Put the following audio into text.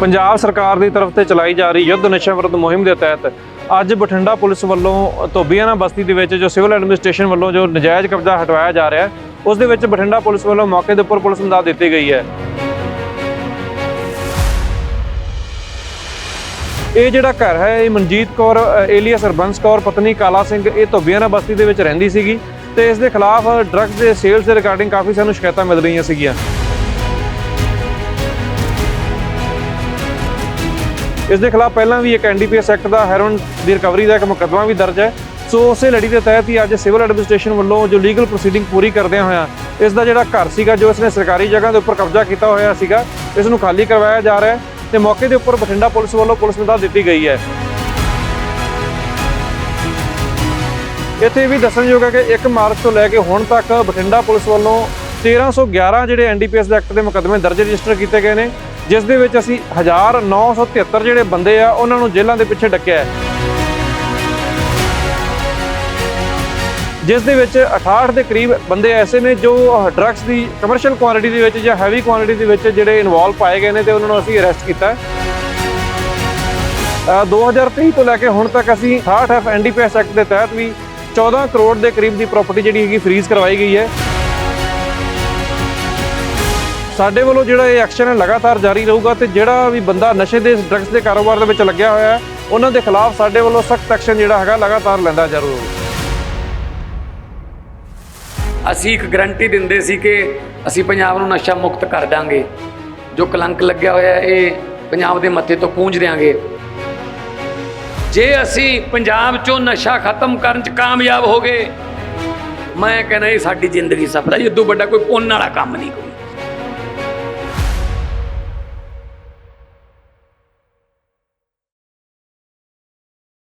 ਪੰਜਾਬ ਸਰਕਾਰ ਦੀ ਤਰਫ ਤੇ ਚਲਾਈ ਜਾ ਰਹੀ ਯੁੱਧ ਨਸ਼ਾ ਵਿਰੁੱਧ ਮੁਹਿੰਮ ਦੇ ਤਹਿਤ ਅੱਜ ਬਠਿੰਡਾ ਪੁਲਿਸ ਵੱਲੋਂ ਧੋਬੀਆਣਾ ਬਸਤੀ ਦੇ ਵਿੱਚ ਜੋ ਸਿਵਲ ਐਡਮਿਨਿਸਟ੍ਰੇਸ਼ਨ ਵੱਲੋਂ ਜੋ ਨਜਾਇਜ਼ ਕਬਜ਼ਾ ਹਟਵਾਇਆ ਜਾ ਰਿਹਾ ਹੈ, ਉਸ ਦੇ ਵਿੱਚ ਬਠਿੰਡਾ ਪੁਲਿਸ ਵੱਲੋਂ ਮੌਕੇ ਦੇ ਉੱਪਰ ਪੁਲਿਸ ਮਦਦ ਦਿੱਤੀ ਗਈ ਹੈ। ਇਹ ਜਿਹੜਾ ਘਰ ਹੈ, ਇਹ ਮਨਜੀਤ ਕੌਰ ਏਲੀਆ ਸਰਬੰਸ ਕੌਰ, ਪਤਨੀ ਕਾਲਾ ਸਿੰਘ, ਇਹ ਧੋਬੀਆਣਾ ਬਸਤੀ ਦੇ ਵਿੱਚ ਰਹਿੰਦੀ ਸੀਗੀ ਤੇ ਇਸ ਦੇ ਖਿਲਾਫ ਡਰੱਗਸ ਦੇ ਸੇਲਸ ਦੇ ਰਿਗਾਰਡਿੰਗ ਕਾਫੀ ਸਾਨੂੰ ਸ਼ਿਕਾਇਤਾਂ ਮਿਲ ਰਹੀਆਂ ਸੀਗੀਆਂ। ਇਸ ਦੇ ਖਿਲਾਫ ਪਹਿਲਾਂ ਵੀ ਇੱਕ ਐਨਡੀਪੀਐਸ ਐਕਟ ਦਾ ਹੈਰੋਇਨ ਦੀ ਰਿਕਵਰੀ ਦਾ ਇੱਕ ਮੁਕੱਦਮਾ ਵੀ ਦਰਜ ਹੈ। ਸੋ ਉਸੇ ਲੜੀ ਦੇ ਤਹਿਤ ਹੀ ਅੱਜ ਸਿਵਲ ਐਡਮਿਨਿਸਟ੍ਰੇਸ਼ਨ ਵੱਲੋਂ ਜੋ ਲੀਗਲ ਪ੍ਰੋਸੀਡਿੰਗ ਪੂਰੀ ਕਰਦਿਆਂ ਹੋਇਆਂ ਇਸ ਦਾ ਜਿਹੜਾ ਘਰ ਸੀਗਾ, ਜੋ ਇਸਨੇ ਸਰਕਾਰੀ ਜਗ੍ਹਾ ਦੇ ਉੱਪਰ ਕਬਜ਼ਾ ਕੀਤਾ ਹੋਇਆ ਸੀਗਾ, ਇਸ ਨੂੰ ਖਾਲੀ ਕਰਵਾਇਆ ਜਾ ਰਿਹਾ ਹੈ ਤੇ ਮੌਕੇ ਦੇ ਉੱਪਰ ਬਠਿੰਡਾ ਪੁਲਿਸ ਵੱਲੋਂ ਪੁਲਿਸ ਮਦਦ ਦਿੱਤੀ ਗਈ ਹੈ। ਇੱਥੇ ਇਹ ਵੀ ਦੱਸਣਯੋਗ ਹੈ ਕਿ 1 ਮਾਰਚ ਤੋਂ ਲੈ ਕੇ ਹੁਣ ਤੱਕ ਬਠਿੰਡਾ ਪੁਲਿਸ ਵੱਲੋਂ 1311 ਜਿਹੜੇ ਐਨਡੀਪੀਐਸ ਦੇ ਐਕਟ ਦੇ ਮੁਕੱਦਮੇ ਦਰਜ ਰਜਿਸਟਰ ਕੀਤੇ ਗਏ ਨੇ। ਜਿਸ ਦੇ ਵਿੱਚ ਅਸੀਂ 1973 ਜਿਹੜੇ ਬੰਦੇ ਆ ਉਹਨਾਂ ਨੂੰ ਜੇਲ੍ਹਾਂ ਦੇ ਪਿੱਛੇ ਡੱਕਿਆ ਹੈ। ਜਿਸ ਦੇ ਵਿੱਚ 68 ਦੇ ਕਰੀਬ ਬੰਦੇ ਐਸੇ ਨੇ ਜੋ ਡਰੱਗਸ ਦੀ ਕਮਰਸ਼ੀਅਲ ਕੁਆਂਟੀਟੀ ਦੇ ਵਿੱਚ ਜਾਂ ਹੈਵੀ ਕੁਆਂਟੀਟੀ ਦੇ ਵਿੱਚ ਜਿਹੜੇ ਇਨਵੋਲਵ ਪਾਏ ਗਏ ਨੇ ਤੇ ਉਹਨਾਂ ਨੂੰ ਅਸੀਂ ਅਰੈਸਟ ਕੀਤਾ ਹੈ। ਅ, 2023 ਤੋਂ ਲੈ ਕੇ ਹੁਣ ਤੱਕ ਅਸੀਂ 68 ਐਫ ਐਨਡੀਪੀਐਸ ਐਕਟ ਦੇ ਤਹਿਤ ਵੀ 14 ਕਰੋੜ ਦੇ ਕਰੀਬ ਦੀ ਪ੍ਰਾਪਰਟੀ ਜਿਹੜੀ ਹੈਗੀ ਫ੍ਰੀਜ਼ ਕਰਵਾਈ ਗਈ ਹੈ। ਸਾਡੇ ਵੱਲੋਂ ਜਿਹੜਾ ਇਹ ਐਕਸ਼ਨ ਹੈ ਲਗਾਤਾਰ ਜਾਰੀ ਰਹੂਗਾ ਤੇ ਜਿਹੜਾ ਵੀ ਬੰਦਾ ਨਸ਼ੇ ਦੇ, ਡਰੱਗਸ ਦੇ ਕਾਰੋਬਾਰ ਦੇ ਵਿੱਚ ਲੱਗਿਆ ਹੋਇਆ ਹੈ, ਉਹਨਾਂ ਦੇ ਖਿਲਾਫ ਸਾਡੇ ਵੱਲੋਂ ਸਖਤ ਐਕਸ਼ਨ ਜਿਹੜਾ ਹੈਗਾ ਲਗਾਤਾਰ ਲੈਂਦਾ ਜਾ ਰਹੂਗਾ ਅਸੀਂ ਇੱਕ ਗਰੰਟੀ ਦਿੰਦੇ ਸੀ ਕਿ ਅਸੀਂ ਪੰਜਾਬ ਨੂੰ ਨਸ਼ਾ ਮੁਕਤ ਕਰ ਦਾਂਗੇ। ਜੋ ਕਲੰਕ ਲੱਗਿਆ ਹੋਇਆ ਇਹ ਪੰਜਾਬ ਦੇ ਮੱਥੇ ਤੋਂ ਪੂੰਝ ਦਿਆਂਗੇ। ਜੇ ਅਸੀਂ ਪੰਜਾਬ ਚੋਂ ਨਸ਼ਾ ਖਤਮ ਕਰਨ ਚ ਕਾਮਯਾਬ ਹੋ ਗਏ, ਮੈਂ ਕਹਿੰਦਾ ਇਹ ਸਾਡੀ ਜ਼ਿੰਦਗੀ ਸਫਲ ਹੈ, ਇਹ ਤੋਂ ਵੱਡਾ ਕੋਈ ਪੁੰਨ ਵਾਲਾ ਕੰਮ ਨਹੀਂ ਕੋਈ।